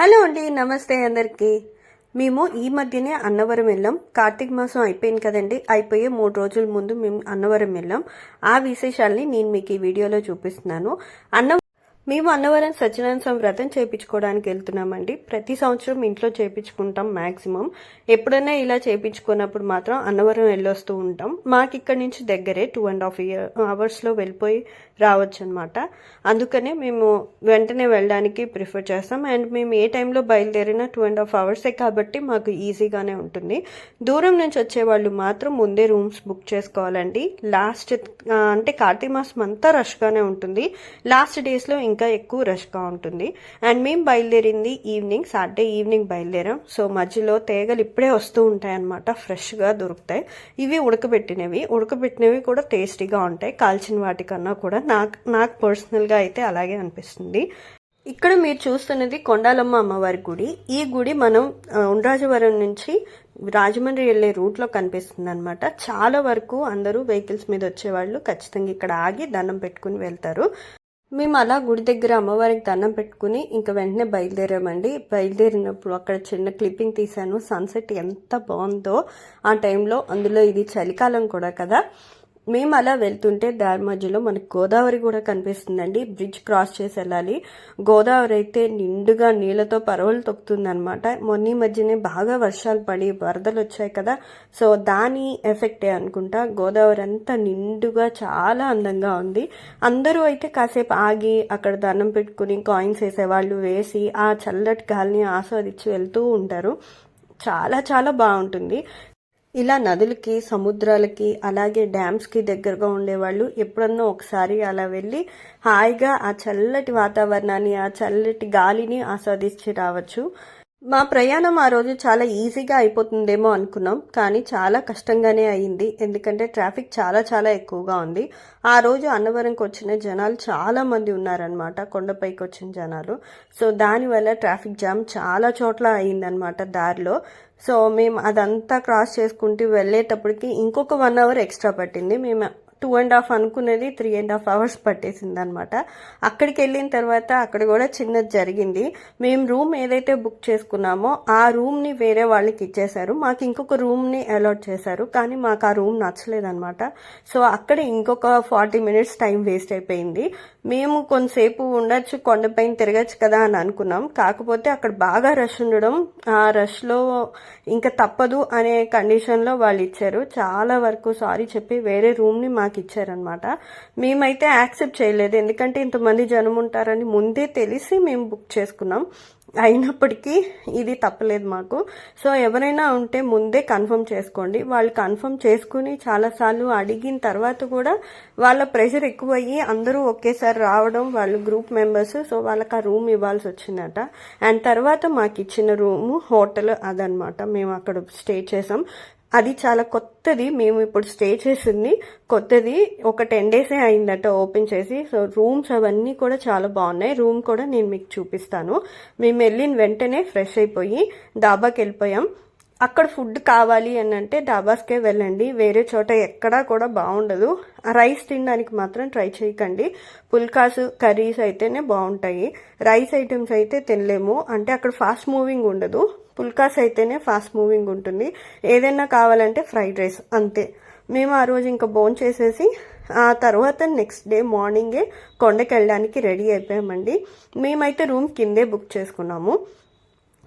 Hello అండి నమస్తే అందరికీ. మేము ఈ మధ్యనే అన్నవరం వెళ్ళాం. కార్తీక మాసం అయిపోయింది కదండి. అయిపోయే మూడు రోజుల ముందు మేము అన్నవరం వెళ్ళాం. ఆ విశేషాల్ని నేను మీకు ఈ వీడియోలో చూపిస్తున్నాను. అన్న మేము అన్నవరం సత్యనారాయణ స్వామి వ్రతం చేయించుకోవడానికి వెళ్తున్నామండి. ప్రతి సంవత్సరం ఇంట్లో చేయించుకుంటాం మ్యాక్సిమం ఎప్పుడైనా ఇలా చేయించుకున్నప్పుడు మాత్రం అన్నవరం వెళ్ళొస్తూ ఉంటాం. మాకు ఇక్కడ నుంచి దగ్గరే టూ అండ్ హాఫ్ ఇయర్ అవర్స్లో వెళ్ళిపోయి రావచ్చు అనమాట అందుకనే మేము వెంటనే వెళ్ళడానికి ప్రిఫర్ చేస్తాం. అండ్ మేము ఏ టైంలో బయలుదేరినా టూ అండ్ హాఫ్ అవర్సే కాబట్టి మాకు ఈజీగానే ఉంటుంది. దూరం నుంచి వచ్చే వాళ్ళు మాత్రం ముందే రూమ్స్ బుక్ చేసుకోవాలండి. లాస్ట్ అంటే కార్తీక మాసం అంతా రష్గానే ఉంటుంది. లాస్ట్ డేస్లో ఇంకా ఎక్కువ రష్గా ఉంటుంది. అండ్ మేము బయలుదేరింది ఈవినింగ్ సాటర్డే ఈవినింగ్ బయలుదేరాం. సో మధ్యలో తేగలు ఇప్పుడే వస్తూ ఉంటాయి అన్నమాట ఫ్రెష్గా దొరుకుతాయి. ఇవి ఉడకబెట్టినవి. ఉడకబెట్టినవి కూడా టేస్టీగా ఉంటాయి. కాల్చిన వాటికన్నా కూడా నాకు నాకు పర్సనల్గా అయితే అలాగే అనిపిస్తుంది. ఇక్కడ మీరు చూస్తున్నది కొండాలమ్మ అమ్మవారి గుడి. ఈ గుడి మనం ఉండ్రాజవరం నుంచి రాజమండ్రి వెళ్ళే రూట్లో కనిపిస్తుంది అనమాట చాలా వరకు అందరూ వెహికల్స్ మీద వచ్చేవాళ్ళు ఖచ్చితంగా ఇక్కడ ఆగి దండం పెట్టుకుని వెళ్తారు. మేము అలా గుడి దగ్గర అమ్మవారికి దండం పెట్టుకుని ఇంకా వెంటనే బయలుదేరామండి. బయలుదేరినప్పుడు అక్కడ చిన్న క్లిప్పింగ్ తీశాను. సన్సెట్ ఎంత బాగుందో ఆ టైంలో అందులో ఇది చలికాలం కూడా కదా. మేము అలా వెళ్తుంటే దారి మధ్యలో మనకు గోదావరి కూడా కనిపిస్తుందండి. బ్రిడ్జ్ క్రాస్ చేసి వెళ్ళాలి. గోదావరి అయితే నిండుగా నీళ్ళతో పరవలు తొక్కుతుందనమాట మొన్న మధ్యనే బాగా వర్షాలు పడి వరదలు వచ్చాయి కదా. సో దాని ఎఫెక్టే అనుకుంటా. గోదావరి అంతా నిండుగా చాలా అందంగా ఉంది. అందరూ అయితే కాసేపు ఆగి అక్కడ దండం పెట్టుకుని కాయిన్స్ వేసేవాళ్ళు వేసి ఆ చల్లటి గాలిని ఆస్వాదించి వెళ్తూ ఉంటారు. చాలా చాలా బాగుంటుంది. ఇలా నదులకి సముద్రాలకి అలాగే డ్యామ్స్కి దగ్గరగా ఉండేవాళ్ళు ఎప్పుడన్నా ఒకసారి అలా వెళ్ళి హాయిగా ఆ చల్లటి వాతావరణాన్ని ఆ చల్లటి గాలిని ఆస్వాదించి రావచ్చు. మా ప్రయాణం ఆ రోజు చాలా ఈజీగా అయిపోతుందేమో అనుకున్నాం కానీ చాలా కష్టంగానే అయింది. ఎందుకంటే ట్రాఫిక్ చాలా చాలా ఎక్కువగా ఉంది. ఆ రోజు అన్నవరంకి వచ్చిన జనాలు చాలా మంది ఉన్నారనమాట కొండపైకి వచ్చిన జనాలు. సో దానివల్ల ట్రాఫిక్ జామ్ చాలా చోట్ల అయిందనమాట దారిలో. సో మేము అదంతా క్రాస్ చేసుకుంటూ వెళ్ళేటప్పటికి ఇంకొక వన్ అవర్ ఎక్స్ట్రా పట్టింది. మేము టూ అండ్ హాఫ్ అనుకునేది త్రీ అండ్ హాఫ్ అవర్స్ పట్టేసింది అనమాట అక్కడికి వెళ్ళిన తర్వాత అక్కడ కూడా చిన్నది జరిగింది. మేము రూమ్ ఏదైతే బుక్ చేసుకున్నామో ఆ రూమ్ని వేరే వాళ్ళకి ఇచ్చేశారు. మాకు ఇంకొక రూమ్ని అలాట్ చేశారు కానీ మాకు ఆ రూమ్ నచ్చలేదనమాట. సో అక్కడ ఇంకొక ఫార్టీ మినిట్స్ టైం వేస్ట్ అయిపోయింది. మేము కొంతసేపు ఉండొచ్చు కొండపైన తిరగచ్చు కదా అని అనుకున్నాం. కాకపోతే అక్కడ బాగా రష్ ఉండడం ఆ రష్లో ఇంకా తప్పదు అనే కండిషన్లో వాళ్ళు ఇచ్చారు. చాలా వరకు సారీ చెప్పి వేరే రూమ్ని మాకు ఇచ్చారనమాట మేమైతే యాక్సెప్ట్ చేయలేదు. ఎందుకంటే ఇంతమంది జనం ఉంటారని ముందే తెలిసి మేము బుక్ చేసుకున్నాం. అయినప్పటికీ ఇది తప్పలేదు మాకు. సో ఎవరైనా ఉంటే ముందే కన్ఫర్మ్ చేసుకోండి. వాళ్ళు కన్ఫర్మ్ చేసుకుని చాలాసార్లు అడిగిన తర్వాత కూడా వాళ్ళ ప్రెషర్ ఎక్కువయ్యి అందరూ ఒకేసారి రావడం వాళ్ళు గ్రూప్ మెంబర్స్ సో వాళ్ళకి ఆ రూమ్ ఇవ్వాల్సి వచ్చిందట అండ్ తర్వాత మాకు ఇచ్చిన రూము హోటల్ అదనమాట మేము అక్కడ స్టే చేసాం. అది చాలా కొత్తది. మేము ఇప్పుడు స్టే చేసింది. కొత్తది. ఒక టెన్ డేసే అయిందట ఓపెన్ చేసి. సో రూమ్స్ అవన్నీ కూడా చాలా బాగున్నాయి. రూమ్ కూడా నేను మీకు చూపిస్తాను. మేము వెళ్ళిన వెంటనే ఫ్రెష్ అయిపోయి డాబాకి వెళ్ళిపోయాం. అక్కడ ఫుడ్ కావాలి అని అంటే డాబాస్కే వెళ్ళండి. వేరే చోట ఎక్కడా కూడా బాగుండదు. రైస్ తినడానికి మాత్రం ట్రై చేయకండి. పుల్కాస్ కర్రీస్ అయితేనే బాగుంటాయి. రైస్ ఐటమ్స్ అయితే తినలేము. అంటే అక్కడ ఫాస్ట్ మూవింగ్ ఉండదు. పుల్కాస్ అయితేనే ఫాస్ట్ మూవింగ్ ఉంటుంది. ఏదైనా కావాలంటే ఫ్రైడ్ రైస్ అంతే. మేము ఆ రోజు ఇంకా బోన్ చేసేసి ఆ తర్వాత నెక్స్ట్ డే మార్నింగే కొండకి వెళ్ళడానికి రెడీ అయిపోయామండి. మేమైతే రూమ్ కిందే బుక్ చేసుకున్నాము.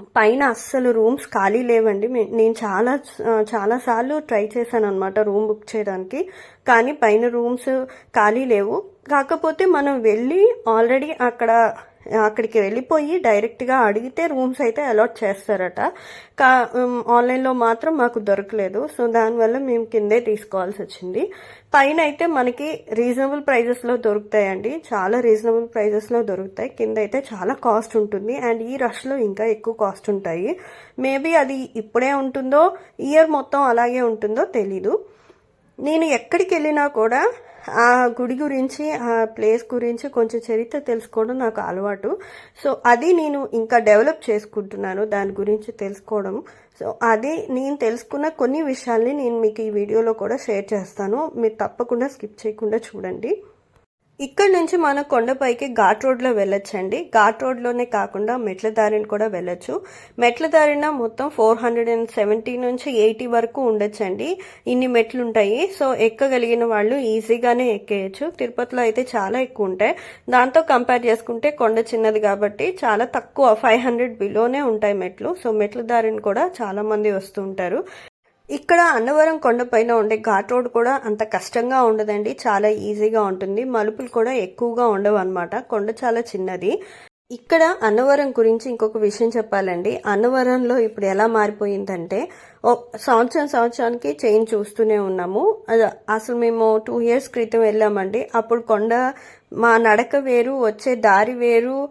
పైన అస్సలు రూమ్స్ ఖాళీ లేవండి. మే- నేను చాలా చాలాసార్లు ట్రై చేశాను అనమాట రూమ్ బుక్ చేయడానికి. కానీ పైన రూమ్స్ ఖాళీ లేవు. కాకపోతే మనం వెళ్ళి ఆల్రెడీ అక్కడ అక్కడికి వెళ్ళిపోయి డైరెక్ట్గా అడిగితే రూమ్స్ అయితే అలాట్ చేస్తారట. కా ఆన్లైన్లో మాత్రం మాకు దొరకలేదు. సో దానివల్ల మేము కిందే తీసుకోవాల్సి వచ్చింది. పైన అయితే మనకి రీజనబుల్ ప్రైజెస్లో దొరుకుతాయండి. చాలా రీజనబుల్ ప్రైజెస్లో దొరుకుతాయి. కింద అయితే చాలా కాస్ట్ ఉంటుంది. అండ్ ఈ రష్లో ఇంకా ఎక్కువ కాస్ట్ ఉంటాయి. మేబీ అది ఇప్పుడే ఉంటుందో ఇయర్ మొత్తం అలాగే ఉంటుందో తెలీదు. నేను ఎక్కడికి వెళ్ళినా కూడా ఆ గుడి గురించి ఆ ప్లేస్ గురించి కొంచెం చరిత్ర తెలుసుకోవడం నాకు అలవాటు. సో అది నేను ఇంకా డెవలప్ చేసుకుంటున్నాను దాని గురించి తెలుసుకోవడం. సో అది నేను తెలుసుకున్న కొన్ని విషయాల్ని నేను మీకు ఈ వీడియోలో కూడా షేర్ చేస్తాను. మీరు తప్పకుండా స్కిప్ చేయకుండా చూడండి. ఇక్కడ నుంచి మనం కొండపైకి ఘాట్ రోడ్లో వెళ్ళొచ్చండి. ఘాట్ రోడ్లోనే కాకుండా మెట్ల దారిని కూడా వెళ్ళొచ్చు. మెట్ల దారిన మొత్తం ఫోర్ హండ్రెడ్ అండ్ సెవెంటీ నుంచి ఎయిటీ వరకు ఉండొచ్చండి. ఇన్ని మెట్లు ఉంటాయి సో ఎక్కగలిగిన వాళ్ళు ఈజీగానే ఎక్కేయచ్చు. తిరుపతిలో అయితే చాలా ఎక్కువ ఉంటాయి. దాంతో కంపేర్ చేసుకుంటే కొండ చిన్నది కాబట్టి చాలా తక్కువ ఫైవ్ హండ్రెడ్ బిలోనే ఉంటాయి మెట్లు. సో మెట్ల దారిని కూడా చాలా మంది వస్తూ ఉంటారు. ఇక్కడ అన్నవరం కొండపైన ఉండే ఘాట్ రోడ్ కూడా అంత కష్టంగా ఉండదండి. చాలా ఈజీగా ఉంటుంది. మలుపులు కూడా ఎక్కువగా ఉండవు అనమాట కొండ చాలా చిన్నది. ఇక్కడ అన్నవరం గురించి ఇంకొక విషయం చెప్పాలండి. అన్నవరంలో ఇప్పుడు ఎలా మారిపోయిందంటే ఓ సంవత్సరం సంవత్సరానికి చేంజ్ చూస్తూనే ఉన్నాము. అసలు మేము టూ ఇయర్స్ క్రితం వెళ్ళామండి. అప్పుడు కొండ మా నడక వేరు వచ్చే దారి వేరు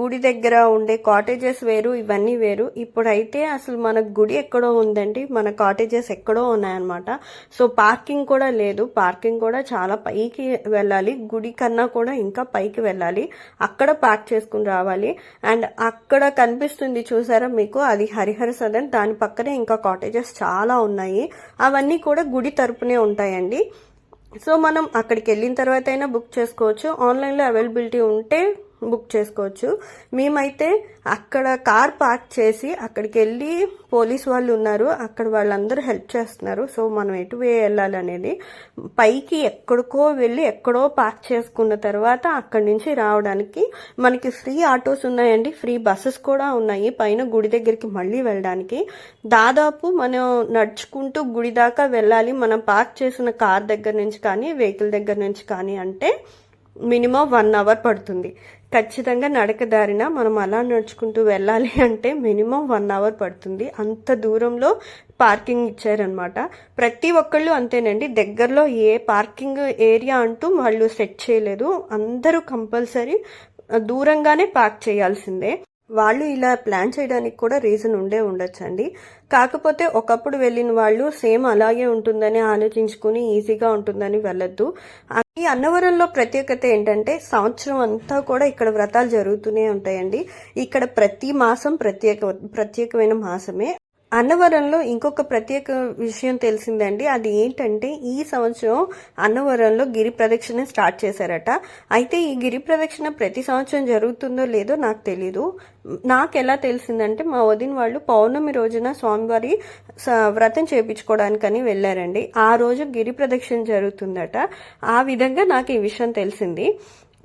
గుడి దగ్గర ఉండే కాటేజెస్ వేరు ఇవన్నీ వేరు. ఇప్పుడైతే అసలు మన గుడి ఎక్కడో ఉందండి మన కాటేజెస్ ఎక్కడో ఉన్నాయన్నమాట. సో పార్కింగ్ కూడా లేదు. పార్కింగ్ కూడా చాలా పైకి వెళ్ళాలి. గుడి కన్నా కూడా ఇంకా పైకి వెళ్ళాలి. అక్కడ పార్క్ చేసుకుని రావాలి. అండ్ అక్కడ కనిపిస్తుంది చూసారా మీకు? అది హరిహర సదన్. దాని పక్కనే ఇంకా కాటేజెస్ చాలా ఉన్నాయి. అవన్నీ కూడా గుడి తరపునే ఉంటాయండి. సో మనం అక్కడికి వెళ్ళిన తర్వాత అయినా బుక్ చేసుకోవచ్చు. ఆన్లైన్లో అవైలబిలిటీ ఉంటే బుక్ చేసుకోవచ్చు. మేమైతే అక్కడ కార్ పార్క్ చేసి అక్కడికి వెళ్ళి పోలీస్ వాళ్ళు ఉన్నారు. అక్కడ వాళ్ళందరూ హెల్ప్ చేస్తున్నారు. సో మనం ఎటు వే వెళ్ళాలి అనేది పైకి ఎక్కడికో వెళ్ళి ఎక్కడో పార్క్ చేసుకున్న తర్వాత అక్కడి నుంచి రావడానికి మనకి ఫ్రీ ఆటోస్ ఉన్నాయండి. ఫ్రీ బస్సెస్ కూడా ఉన్నాయి. పైన గుడి దగ్గరికి మళ్ళీ వెళ్ళడానికి. దాదాపు మనం నడుచుకుంటూ గుడి దాకా వెళ్ళాలి. మనం పార్క్ చేసిన కార్ దగ్గర నుంచి కానీ వెహికల్ దగ్గర నుంచి కానీ అంటే మినిమం వన్ అవర్ పడుతుంది. ఖచ్చితంగా నడక దారిన మనం అలా నడుచుకుంటూ వెళ్ళాలి అంటే మినిమం వన్ అవర్ పడుతుంది. అంత దూరంలో పార్కింగ్ ఇచ్చారనమాట ప్రతి ఒక్కళ్ళు అంతేనండి. దగ్గరలో ఏ పార్కింగ్ ఏరియా అంటూ వాళ్ళు సెట్ చేయలేదు. అందరూ కంపల్సరీ దూరంగానే పార్క్ చేయాల్సిందే. వాళ్ళు ఇలా ప్లాన్ చేయడానికి కూడా రీజన్ ఉండే ఉండొచ్చండి. కాకపోతే ఒకప్పుడు వెళ్ళిన వాళ్ళు సేమ్ అలాగే ఉంటుందని ఆలోచించుకుని ఈజీగా ఉంటుందని వెళ్ళొద్దు. ఈ అన్నవరంలో ప్రత్యేకత ఏంటంటే సంవత్సరం అంతా కూడా ఇక్కడ వ్రతాలు జరుగుతూనే ఉంటాయండి. ఇక్కడ ప్రతి మాసం ప్రత్యేక ప్రత్యేకమైన మాసమే. అన్నవరంలో ఇంకొక ప్రత్యేక విషయం తెలిసిందండి. అది ఏంటంటే ఈ సంవత్సరం అన్నవరంలో గిరి ప్రదక్షిణ స్టార్ట్ చేశారట. అయితే ఈ గిరి ప్రదక్షిణ ప్రతి సంవత్సరం జరుగుతుందో లేదో నాకు తెలీదు. నాకు ఎలా తెలిసిందంటే మా వదిన వాళ్ళు పౌర్ణమి రోజున స్వామివారి స- వ్రతం చేయించుకోవడానికని వెళ్ళారండి. ఆ రోజు గిరి ప్రదక్షిణ జరుగుతుందట. ఆ విధంగా నాకు ఈ విషయం తెలిసింది.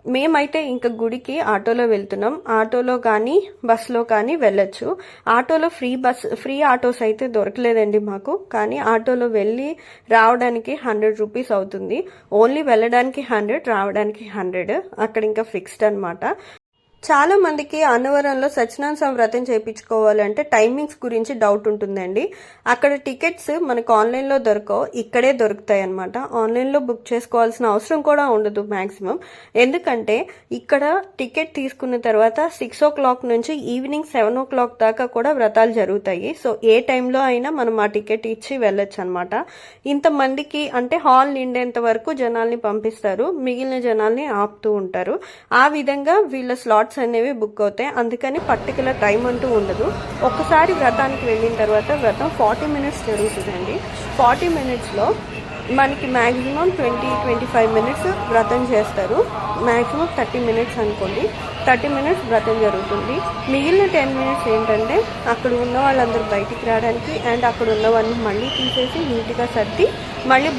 మేమైతే ఇంకా గుడికి ఆటోలో వెళ్తున్నాం. ఆటోలో కానీ బస్సులో కానీ వెళ్ళొచ్చు. ఆటోలో ఫ్రీ బస్ ఫ్రీ ఆటోస్ అయితే దొరకలేదండి మాకు. కానీ ఆటోలో వెళ్ళి రావడానికి హండ్రెడ్ రూపీస్ అవుతుంది. ఓన్లీ వెళ్ళడానికి హండ్రెడ్ రావడానికి హండ్రెడ్. అక్కడ ఇంకా ఫిక్స్డ్ అనమాట చాలా మందికి అన్నవరంలో సత్యనారాయణ స్వామి వ్రతం చేయించుకోవాలంటే టైమింగ్స్ గురించి డౌట్ ఉంటుందండి. అక్కడ టికెట్స్ మనకు ఆన్లైన్లో దొరకవు ఇక్కడే దొరుకుతాయి అనమాట ఆన్లైన్లో బుక్ చేసుకోవాల్సిన అవసరం కూడా ఉండదు మ్యాక్సిమం ఎందుకంటే ఇక్కడ టికెట్ తీసుకున్న తర్వాత సిక్స్ ఓ క్లాక్ నుంచి ఈవినింగ్ సెవెన్ ఓ క్లాక్ దాకా కూడా వ్రతాలు జరుగుతాయి. సో ఏ టైంలో అయినా మనం ఆ టికెట్ ఇచ్చి వెళ్ళొచ్చు అనమాట ఇంతమందికి అంటే హాల్ నిండేంత వరకు జనాల్ని పంపిస్తారు మిగిలిన జనాల్ని ఆపుతూ ఉంటారు. ఆ విధంగా వీళ్ళ స్లాట్స్ అనేవి బుక్ అవుతాయి. అందుకని పర్టికులర్ టైం అంటూ ఉండదు. ఒక్కసారి వ్రతానికి వెళ్ళిన తర్వాత వ్రతం ఫార్టీ మినిట్స్ జరుగుతుందండి. ఫార్టీ మినిట్స్లో మనకి maximum twenty twenty five minutes వ్రతం చేస్తారు. మ్యాక్సిమం థర్టీ మినిట్స్ అనుకోండి. థర్టీ మినిట్స్ వ్రతం జరుగుతుంది. మిగిలిన టెన్ మినిట్స్ ఏంటంటే అక్కడ ఉన్న వాళ్ళందరూ బయటికి రావడానికి అండ్ అక్కడ ఉన్నవన్నీ మళ్ళీ తీసేసి నీట్గా సర్ది మళ్ళీ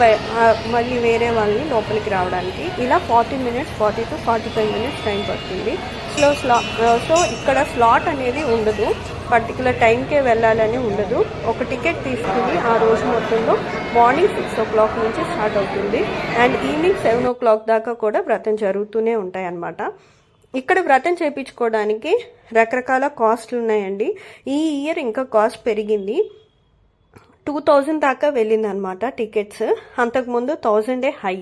మళ్ళీ వేరే వాళ్ళని లోపలికి రావడానికి. ఇలా forty minutes forty to forty five minutes time పడుతుంది. స్లో స్లా సో ఇక్కడ స్లాట్ అనేది ఉండదు. పర్టికులర్ టైంకే వెళ్ళాలని ఉండదు. ఒక టికెట్ తీసుకుని ఆ రోజు మొత్తంలో మార్నింగ్ సిక్స్ ఓ క్లాక్ నుంచి స్టార్ట్ అవుతుంది. And evening seven o'clock దాకా కూడా వ్రతం జరుగుతూనే ఉంటాయి అన్నమాట ఇక్కడ వ్రతం చేయించుకోవడానికి రకరకాల కాస్ట్లు ఉన్నాయండి. ఈ ఇయర్ ఇంకా కాస్ట్ పెరిగింది. టూ థౌజండ్ దాకా వెళ్ళింది అనమాట టికెట్స్ అంతకుముందు థౌజండే హై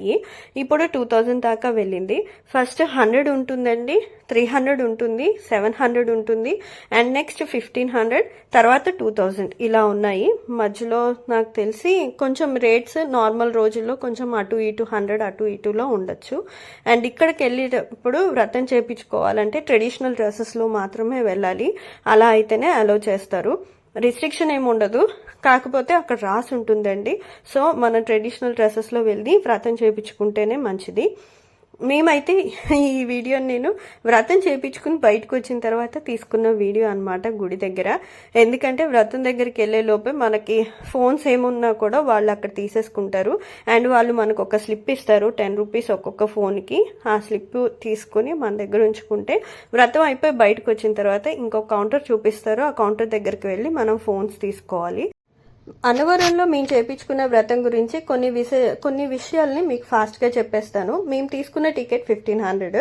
ఇప్పుడు టూ థౌజండ్ దాకా వెళ్ళింది. ఫస్ట్ హండ్రెడ్ ఉంటుందండి త్రీ హండ్రెడ్ ఉంటుంది సెవెన్ హండ్రెడ్ ఉంటుంది అండ్ నెక్స్ట్ ఫిఫ్టీన్ హండ్రెడ్ తర్వాత టూ థౌజండ్ ఇలా ఉన్నాయి. మధ్యలో నాకు తెలిసి కొంచెం రేట్స్ నార్మల్ రోజుల్లో కొంచెం అటు ఇటు హండ్రెడ్ అటు ఇటులో ఉండొచ్చు. అండ్ ఇక్కడికి వెళ్ళేటప్పుడు వ్రతం చేయించుకోవాలంటే ట్రెడిషనల్ డ్రెస్సెస్లో మాత్రమే వెళ్ళాలి. అలా అయితేనే అలో చేస్తారు. రిస్ట్రిక్షన్ ఏమి ఉండదు. కాకపోతే అక్కడ రాసి ఉంటుందండి. సో మన ట్రెడిషనల్ డ్రెస్సెస్లో వెళ్ళి వ్రతం చేయించుకుంటేనే మంచిది. మేమైతే ఈ వీడియోని నేను వ్రతం చేయించుకుని బయటకు వచ్చిన తర్వాత తీసుకున్న వీడియో అనమాట గుడి దగ్గర. ఎందుకంటే వ్రతం దగ్గరికి వెళ్ళే లోపే మనకి ఫోన్స్ ఏమున్నా కూడా వాళ్ళు అక్కడ తీసేసుకుంటారు. అండ్ వాళ్ళు మనకు ఒక స్లిప్ ఇస్తారు టెన్ రూపీస్ ఒక్కొక్క ఫోన్కి. ఆ స్లిప్ తీసుకుని మన దగ్గర ఉంచుకుంటే వ్రతం అయిపోయి బయటకు వచ్చిన తర్వాత ఇంకొక కౌంటర్ చూపిస్తారు. ఆ కౌంటర్ దగ్గరికి వెళ్ళి మనం ఫోన్స్ తీసుకోవాలి. అన్నవరంలో మేము చేపించుకున్న వ్రతం గురించి కొన్ని విష కొన్ని విషయాల్ని మీకు ఫాస్ట్గా చెప్పేస్తాను. మేము తీసుకున్న టికెట్ ఫిఫ్టీన్ హండ్రెడ్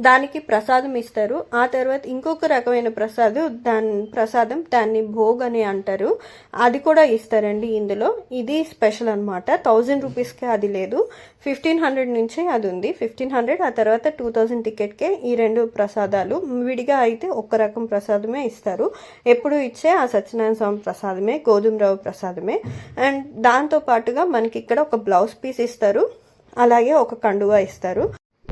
దానికి ప్రసాదం ఇస్తారు. ఆ తర్వాత ఇంకొక రకమైన ప్రసాదం దాని ప్రసాదం దాన్ని భోగ్ అని అంటారు. అది కూడా ఇస్తారండి ఇందులో. ఇది స్పెషల్ అనమాట థౌజండ్ రూపీస్కే అది లేదు. ఫిఫ్టీన్ హండ్రెడ్ నుంచే అది ఉంది. ఫిఫ్టీన్ హండ్రెడ్ ఆ తర్వాత టూ థౌజండ్ టికెట్కే ఈ రెండు ప్రసాదాలు విడిగా అయితే ఒక్క రకం ప్రసాదమే ఇస్తారు. ఎప్పుడు ఇచ్చే ఆ సత్యనారాయణ స్వామి ప్రసాదమే గోధుమ రవ్వ ప్రసాదమే. అండ్ దాంతో పాటుగా మనకి ఇక్కడ ఒక బ్లౌజ్ పీస్ ఇస్తారు. అలాగే ఒక కండువా ఇస్తారు.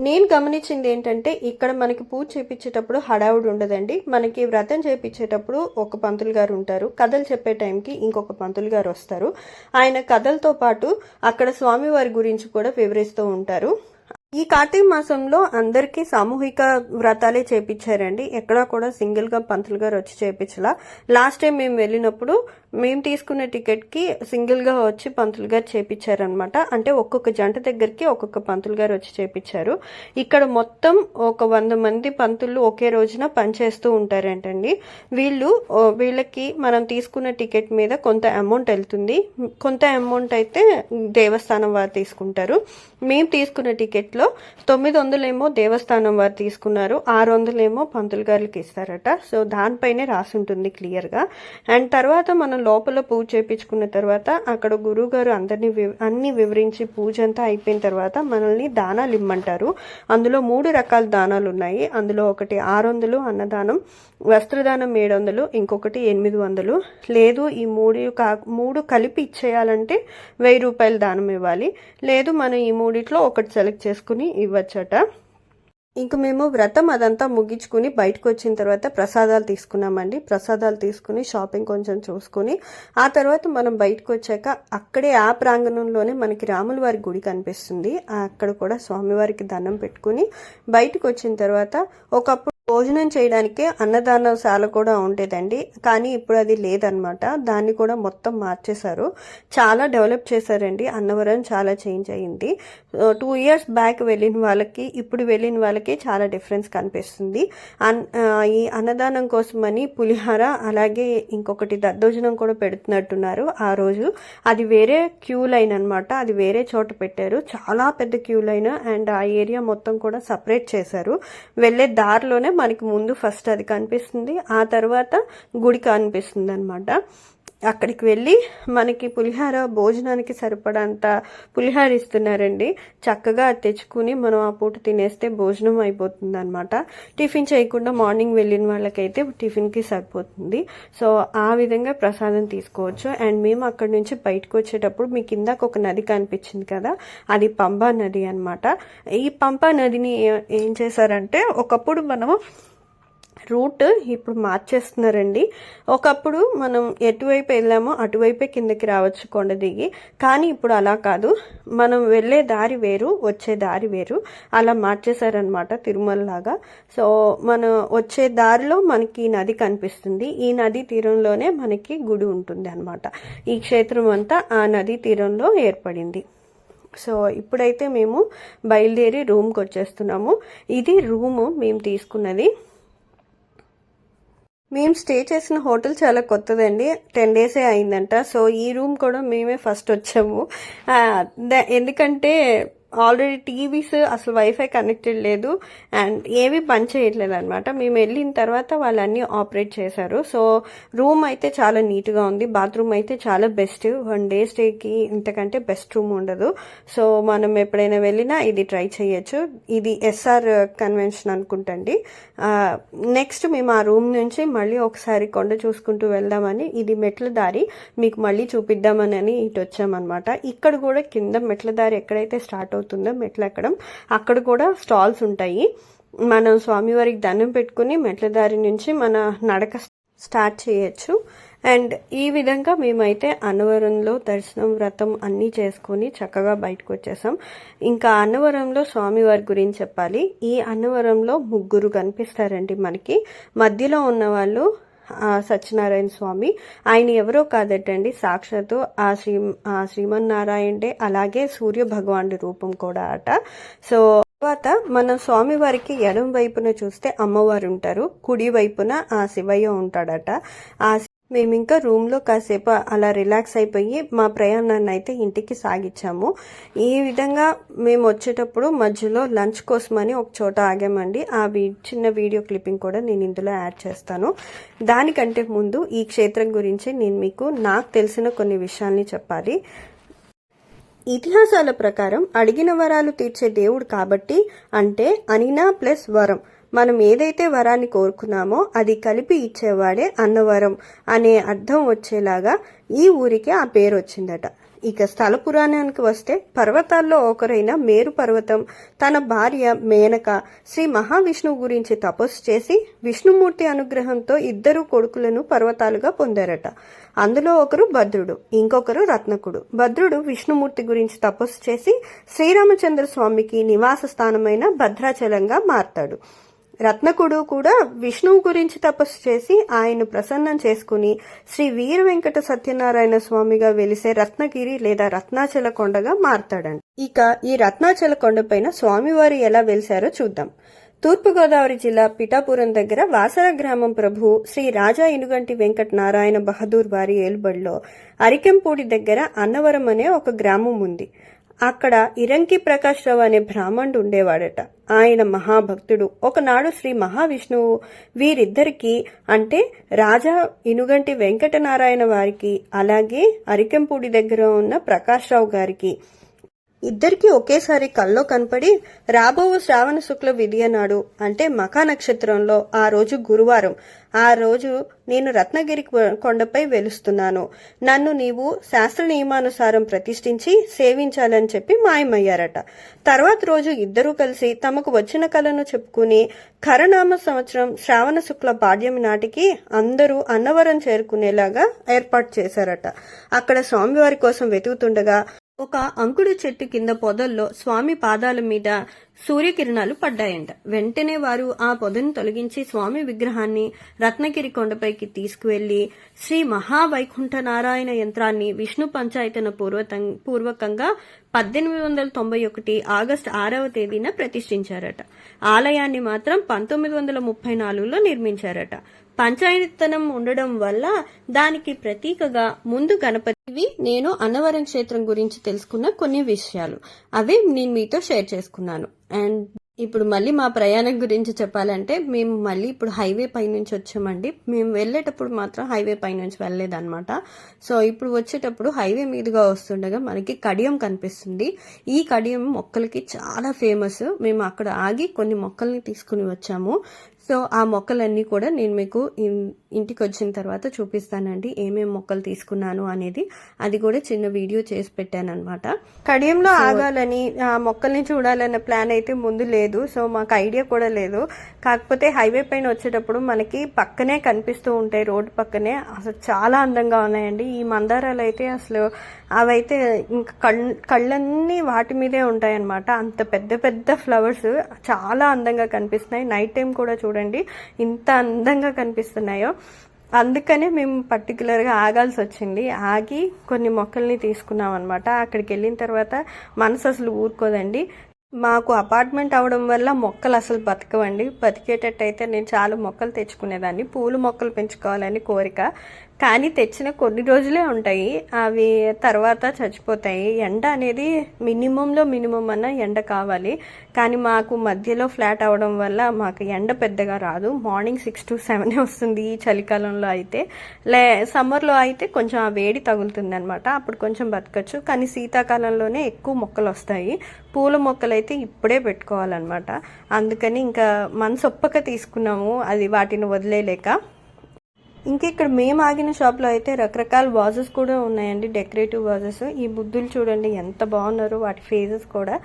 నేను గమనించింది ఏంటంటే ఇక్కడ మనకి పూజ చేపించేటప్పుడు హడావుడి ఉండదండి. మనకి వ్రతం చేపించేటప్పుడు ఒక పంతులు గారు ఉంటారు. కథలు చెప్పే టైంకి ఇంకొక పంతులు గారు వస్తారు. ఆయన కథలతో పాటు అక్కడ స్వామివారి గురించి కూడా వివరిస్తూ ఉంటారు. ఈ కార్తీక మాసంలో అందరికీ సామూహిక వ్రతాలే చేపించారండి. ఎక్కడా కూడా సింగిల్గా పంతులు గారు వచ్చి చేపించలా. లాస్ట్ టైం మేము వెళ్ళినప్పుడు మేము తీసుకున్న టికెట్కి సింగిల్గా వచ్చి పంతులు గారు చేపించారనమాట అంటే ఒక్కొక్క జంట దగ్గరికి ఒక్కొక్క పంతులు గారు వచ్చి చేపించారు. ఇక్కడ మొత్తం ఒక వంద మంది పంతులు ఒకే రోజున పనిచేస్తూ ఉంటారంటండి. వీళ్ళు వీళ్ళకి మనం తీసుకున్న టికెట్ మీద కొంత అమౌంట్ వెళ్తుంది. కొంత అమౌంట్ అయితే దేవస్థానం వారు తీసుకుంటారు. మేము తీసుకున్న టికెట్లో తొమ్మిది వందలేమో దేవస్థానం వారు తీసుకున్నారు ఆరు వందలేమో పంతులు గారికి ఇస్తారట. సో దానిపైనే రాసి ఉంటుంది క్లియర్గా. అండ్ తర్వాత మనం లోపల పూజ చేపించుకున్న తర్వాత అక్కడ గురువు గారు అందరినీ అన్ని వివరించి పూజ అంతా అయిపోయిన తర్వాత మనల్ని దానాలు ఇమ్మంటారు. అందులో మూడు రకాల దానాలు ఉన్నాయి. అందులో ఒకటి ఆరు వందలు అన్నదానం వస్త్రదానం ఏడు వందలు ఇంకొకటి ఎనిమిది వందలు లేదు ఈ మూడు కా మూడు కలిపి ఇచ్చేయాలంటే వెయ్యి రూపాయలు దానం ఇవ్వాలి. లేదు మనం ఈ మూడిట్లో ఒకటి సెలెక్ట్ చేసుకుని ఇవ్వచ్చట. ఇంక మేము వ్రతం అదంతా ముగించుకుని బయటకు వచ్చిన తర్వాత ప్రసాదాలు తీసుకున్నామండి. ప్రసాదాలు తీసుకుని షాపింగ్ కొంచెం చూసుకుని ఆ తర్వాత మనం బయటకు వచ్చాక అక్కడే ఆ ప్రాంగణంలోనే మనకి రాముల వారి గుడి కనిపిస్తుంది. అక్కడ కూడా స్వామివారికి దండం పెట్టుకుని బయటకు వచ్చిన తర్వాత ఒకప్పుడు భోజనం చేయడానికి అన్నదానశాల కూడా ఉండేదండి. కానీ ఇప్పుడు అది లేదనమాట దాన్ని కూడా మొత్తం మార్చేశారు. చాలా డెవలప్ చేశారండి. అన్నవరం చాలా చేంజ్ అయ్యింది టూ ఇయర్స్ బ్యాక్ వెళ్ళిన వాళ్ళకి ఇప్పుడు వెళ్ళిన వాళ్ళకి చాలా డిఫరెన్స్ కనిపిస్తుంది. అన్ ఈ అన్నదానం కోసమని పులిహార అలాగే ఇంకొకటి దద్దోజనం కూడా పెడుతున్నట్టున్నారు. ఆ రోజు అది వేరే క్యూ లైన్ అనమాట అది వేరే చోట పెట్టారు. చాలా పెద్ద క్యూ లైన్ అండ్ ఆ ఏరియా మొత్తం కూడా సపరేట్ చేశారు. వెళ్ళే దారిలోనే మనకి ముందు ఫస్ట్ అది కనిపిస్తుంది. ఆ తర్వాత గుడి కనిపిస్తుంది అనమాట అక్కడికి వెళ్ళి మనకి పులిహార భోజనానికి సరిపడంత పులిహార ఇస్తున్నారండి. చక్కగా తెచ్చుకుని మనం ఆ పూట తినేస్తే భోజనం అయిపోతుంది అనమాట టిఫిన్ చేయకుండా మార్నింగ్ వెళ్ళిన వాళ్ళకైతే టిఫిన్కి సరిపోతుంది. సో ఆ విధంగా ప్రసాదం తీసుకోవచ్చు. అండ్ మేము అక్కడి నుంచి బయటకు వచ్చేటప్పుడు మీ కిందకు ఒక నది కనిపించింది కదా అది పంబా నది అనమాట ఈ పంపా నదిని ఏం చేశారంటే ఒకప్పుడు మనము రూట్ ఇప్పుడు మార్చేస్తున్నారండి. ఒకప్పుడు మనం ఎటువైపు వెళ్ళామో అటువైపే కిందకి రావచ్చు కొండ దిగి. కానీ ఇప్పుడు అలా కాదు. మనం వెళ్ళే దారి వేరు వచ్చే దారి వేరు. అలా మార్చేశారనమాట తిరుమల లాగా సో మనం వచ్చే దారిలో మనకి ఈ నది కనిపిస్తుంది. ఈ నది తీరంలోనే మనకి గుడి ఉంటుంది అనమాట ఈ క్షేత్రం అంతా ఆ నది తీరంలో ఏర్పడింది. సో ఇప్పుడైతే మేము బయలుదేరి రూమ్కి వచ్చేస్తున్నాము. ఇది రూము మేము తీసుకున్నది. మేము స్టే చేసిన హోటల్ చాలా కొత్తదండి. టెన్ డేసే అయిందంట. సో ఈ రూమ్ కూడా మేమే ఫస్ట్ వచ్చాము. ద- ఎందుకంటే ఆల్రెడీ టీవీస్ అసలు వైఫై కనెక్టెడ్ లేదు. అండ్ ఏవి పని చేయట్లేదు అనమాట మేము వెళ్ళిన తర్వాత వాళ్ళన్నీ ఆపరేట్ చేశారు. సో రూమ్ అయితే చాలా నీట్గా ఉంది. బాత్రూమ్ అయితే చాలా బెస్ట్. వన్ డే స్టేకి ఇంతకంటే బెస్ట్ రూమ్ ఉండదు. సో మనం ఎప్పుడైనా వెళ్ళినా ఇది ట్రై చేయొచ్చు. ఇది ఎస్ఆర్ కన్వెన్షన్ అనుకుంటండి. నెక్స్ట్ మేము ఆ రూమ్ నుంచి మళ్ళీ ఒకసారి కొండ చూసుకుంటూ వెళ్దామని ఇది మెట్ల దారి. మీకు మళ్ళీ చూపిద్దామని అని ఇటు వచ్చామన్నమాట. ఇక్కడ కూడా కింద మెట్ల దారి ఎక్కడైతే స్టార్ట్ అవుతుందో? మెట్లు ఎక్కడం. అక్కడ కూడా స్టాల్స్ ఉంటాయి. మనం స్వామివారికి దండం పెట్టుకుని మెట్ల దారి నుంచి మన నడక స్టార్ట్ చేయొచ్చు. అండ్ ఈ విధంగా మేమైతే అన్నవరంలో దర్శనం వ్రతం అన్నీ చేసుకొని చక్కగా బయటకు వచ్చేసాం. ఇంకా అన్నవరంలో స్వామివారి గురించి చెప్పాలి. ఈ అన్నవరంలో ముగ్గురు కనిపిస్తారండి మనకి. మధ్యలో ఉన్న వాళ్ళు సత్యనారాయణ స్వామి. ఆయన ఎవరో కాదటండి సాక్షాత్తు ఆ శ్రీ ఆ శ్రీమన్నారాయణే అలాగే సూర్య భగవానుడి రూపం కూడా అట. సో తర్వాత మనం స్వామివారికి ఎడం వైపున చూస్తే అమ్మవారు ఉంటారు కుడి వైపున ఆ శివయ్య ఉంటాడట. ఆ మేము ఇంకా రూమ్లో కాసేపు అలా రిలాక్స్ అయిపోయి మా ప్రయాణాన్ని అయితే ఇంటికి సాగించాము. ఈ విధంగా మేము వచ్చేటప్పుడు మధ్యలో లంచ్ కోసమని ఒక చోట ఆగామండి. ఆ చిన్న వీడియో క్లిప్పింగ్ కూడా నేను ఇందులో యాడ్ చేస్తాను. దానికంటే ముందు ఈ క్షేత్రం గురించి నేను మీకు నాకు తెలిసిన కొన్ని విషయాల్ని చెప్పాలి. ఇతిహాసాల ప్రకారం అడిగిన వరాలు తీర్చే దేవుడు కాబట్టి అంటే అనినా ప్లస్ వరం. మనం ఏదైతే వరాన్ని కోరుకున్నామో అది కలిపి ఇచ్చేవాడే అన్నవరం అనే అర్థం వచ్చేలాగా ఈ ఊరికి ఆ పేరు వచ్చిందట. ఇక స్థల పురాణానికి వస్తే పర్వతాల్లో ఒకరైన మేరు పర్వతం తన భార్య మేనక శ్రీ మహావిష్ణువు గురించి తపస్సు చేసి విష్ణుమూర్తి అనుగ్రహంతో ఇద్దరు కొడుకులను పర్వతాలుగా పొందారట. అందులో ఒకరు భద్రుడు ఇంకొకరు రత్నకుడు. భద్రుడు విష్ణుమూర్తి గురించి తపస్సు చేసి శ్రీరామచంద్ర స్వామికి నివాస స్థానమైన భద్రాచలంగా మారతాడు. రత్నకుడు కూడా విష్ణువు గురించి తపస్సు చేసి ఆయన ప్రసన్నం చేసుకుని శ్రీ వీర వెంకట సత్యనారాయణ స్వామిగా వెలిసే రత్నగిరి లేదా రత్నాచల కొండగా మారతాడండి ఇక ఈ రత్నాచల కొండపైన స్వామివారు ఎలా వెలిసారో చూద్దాం. తూర్పుగోదావరి జిల్లా పిఠాపురం దగ్గర వాసర గ్రామం ప్రభు శ్రీ రాజా ఇనుగంటి వెంకట నారాయణ బహదూర్ వారి ఏలుబడిలో అరికెంపూడి దగ్గర అన్నవరం అనే ఒక గ్రామం ఉంది. అక్కడ ఇరంకి ప్రకాష్ రావు అనే బ్రాహ్మణుడు ఉండేవాడట. ఆయన మహాభక్తుడు. ఒకనాడు శ్రీ మహావిష్ణువు వీరిద్దరికి అంటే రాజా ఇనుగంటి వెంకటనారాయణ వారికి అలాగే అరికెంపూడి దగ్గర ఉన్న ప్రకాశరావు గారికి ఇద్దరికి ఒకేసారి కల్లో కనపడి రాబో శ్రావణ శుక్ల విధియ నాడు అంటే మకా నక్షత్రంలో ఆ రోజు గురువారం. ఆ రోజు నేను రత్నగిరి కొండపై వెలుస్తున్నాను. నన్ను నీవు శాస్త్ర నియమానుసారం ప్రతిష్ఠించి సేవించాలని చెప్పి మాయమయ్యారట. తర్వాత రోజు ఇద్దరూ కలిసి తమకు వచ్చిన కళను చెప్పుకుని కరణామ సంవత్సరం శ్రావణ శుక్ల పాడ్యమి నాటికి అందరూ అన్నవరం చేరుకునేలాగా ఏర్పాటు చేశారట. అక్కడ స్వామివారి కోసం వెతుకుతుండగా ఒక అంకుడు చెట్టు కింద పొదల్లో స్వామి పాదాల మీద సూర్యకిరణాలు పడ్డాయంట. వెంటనే వారు ఆ పొదను తొలగించి స్వామి విగ్రహాన్ని రత్నగిరి కొండపైకి తీసుకువెళ్ళి శ్రీ మహావైకుంఠ నారాయణ యంత్రాన్ని విష్ణు పంచాయతన పూర్వతం పూర్వకంగా పద్దెనిమిది వందల తొంభై ఒకటి ఆగస్టు ఆరవ తేదీన ప్రతిష్ఠించారట. ఆలయాన్ని మాత్రం పంతొమ్మిది వందల ముప్పై నాలుగులో నిర్మించారట. పంచాయతనం ఉండడం వల్ల దానికి ప్రతీకగా ముందు గణపతివి నేను అన్నవరం క్షేత్రం గురించి తెలుసుకున్న కొన్ని విషయాలు. అవి నేను మీతో షేర్ చేసుకున్నాను. అండ్ ఇప్పుడు మళ్ళీ మా ప్రయాణం గురించి చెప్పాలంటే మేము మళ్ళీ ఇప్పుడు హైవే పై నుంచి వచ్చామండి. మేము వెళ్ళేటప్పుడు మాత్రం హైవే పై నుంచి వెళ్ళలేదన్నమాట. సో ఇప్పుడు వచ్చేటప్పుడు హైవే మీదుగా వస్తుండగా మనకి కడియం కనిపిస్తుంది. ఈ కడియం మొక్కలకి చాలా ఫేమస్. మేము అక్కడ ఆగి కొన్ని మొక్కల్ని తీసుకుని వచ్చాము. సో ఆ మొక్కలన్నీ కూడా నేను మీకు ఇంటికి వచ్చిన తర్వాత చూపిస్తానండి. ఏమేమి మొక్కలు తీసుకున్నాను అనేది. అది కూడా చిన్న వీడియో చేసి పెట్టాను అనమాట కడియంలో ఆగాలని ఆ మొక్కల్ని చూడాలన్న ప్లాన్ అయితే ముందు లేదు. సో మాకు ఐడియా కూడా లేదు. కాకపోతే హైవే పైన వచ్చేటప్పుడు మనకి పక్కనే కనిపిస్తూ ఉంటాయి రోడ్డు పక్కనే. అసలు చాలా అందంగా ఉన్నాయండి. ఈ మందారాలు అయితే అసలు అవైతే ఇంకా కళ్ కళ్ళన్నీ వాటి మీదే ఉంటాయన్నమాట. అంత పెద్ద పెద్ద ఫ్లవర్స్ చాలా అందంగా కనిపిస్తున్నాయి. నైట్ టైం కూడా చూడండి ఇంత అందంగా కనిపిస్తున్నాయో. అందుకనే మేము పర్టికులర్గా ఆగాల్సి వచ్చింది. ఆగి కొన్ని మొక్కల్ని తీసుకున్నాం అనమాట అక్కడికి వెళ్ళిన తర్వాత మనసు అసలు ఊరుకోదండి. మాకు అపార్ట్మెంట్ అవడం వల్ల మొక్కలు అసలు బతకవండి. బతికేటట్టయితే నేను చాలా మొక్కలు తెచ్చుకునేదాన్ని. పూలు మొక్కలు పెంచుకోవాలని కోరిక. కానీ తెచ్చిన కొన్ని రోజులే ఉంటాయి. అవి తర్వాత చచ్చిపోతాయి. ఎండ అనేది మినిమంలో మినిమం అన్న ఎండ కావాలి. కానీ మాకు మధ్యలో ఫ్లాట్ అవడం వల్ల మాకు ఎండ పెద్దగా రాదు. మార్నింగ్ సిక్స్ టు సెవెన్ వస్తుంది ఈ చలికాలంలో అయితే. లే సమ్మర్లో అయితే కొంచెం ఆ వేడి తగులుతుంది అనమాట అప్పుడు కొంచెం బతకచ్చు. కానీ శీతాకాలంలోనే ఎక్కువ మొక్కలు వస్తాయి. పూల మొక్కలు అయితే ఇప్పుడే పెట్టుకోవాలన్నమాట. అందుకని ఇంకా మనసొప్పక తీసుకున్నాము. అది వాటిని వదిలేలేక ఇంకా ఇక్కడ మేము ఆగిన షాప్లో అయితే రకరకాల వాజెస్ కూడా ఉన్నాయండి డెకరేటివ్ వాజెస్ ఈ బుద్ధులు చూడండి ఎంత బాగున్నారో వాటి ఫేజెస్ కూడా.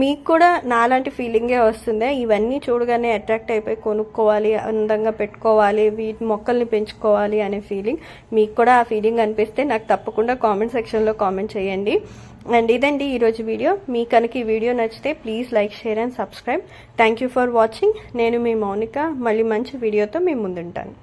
మీకు కూడా నాలాంటి ఫీలింగే వస్తుంది? ఇవన్నీ చూడగానే అట్రాక్ట్ అయిపోయి కొనుక్కోవాలి అందంగా పెట్టుకోవాలి వీటి మొక్కల్ని పెంచుకోవాలి అనే ఫీలింగ్ మీకు కూడా ఆ ఫీలింగ్ అనిపిస్తే నాకు తప్పకుండా కామెంట్ సెక్షన్లో కామెంట్ చేయండి. అండ్ ఇదండి ఈరోజు వీడియో. మీ కనుక ఈ వీడియో నచ్చితే please like share and subscribe thank you for watching నేను మీ మౌనిక. మళ్ళీ మంచి వీడియోతో మీ ముందుంటాను.